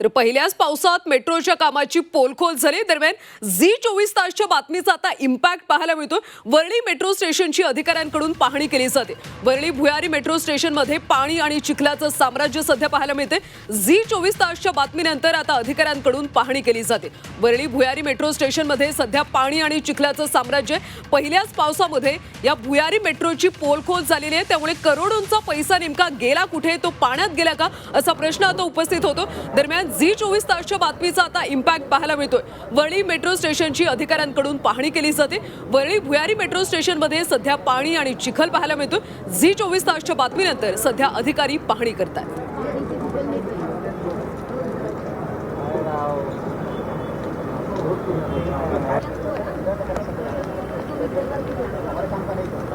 तर पहिल्याच पावसात मेट्रोच्या कामाची पोलखोल झाली. दरम्यान झी चोवीस तासच्या बातमीचा आता इम्पॅक्ट पाहायला मिळतो वरळी मेट्रो स्टेशनची अधिकाऱ्यांकडून पाहणी केली जाते. वरळी भुयारी मेट्रो स्टेशनमध्ये पाणी आणि चिखलाचं साम्राज्य सध्या पाहायला मिळते झी चोवीस तासच्या बातमीनंतर आता अधिकाऱ्यांकडून पाहणी केली जाते. वरळी भुयारी मेट्रो स्टेशनमध्ये सध्या पाणी आणि चिखलाचं साम्राज्य आहे. पहिल्याच पावसामध्ये या भुयारी मेट्रोची पोलखोल झालेली आहे. त्यामुळे करोडोंचा पैसा नेमका गेला कुठे? तो पाण्यात गेला का? असा प्रश्न आता उपस्थित होतो. दरम्यान झी चोवीस तासच्या बातमीचा आता इम्पॅक्ट पाहायला मिळतोय. वरळी मेट्रो स्टेशनची अधिकाऱ्यांकडून पाहणी केली जाते. वरळी भुयारी मेट्रो स्टेशनमध्ये सध्या पाणी आणि चिखल पाहायला मिळतोय. झी चोवीस तासच्या बातमीनंतर सध्या अधिकारी पाहणी करतात Ahora están.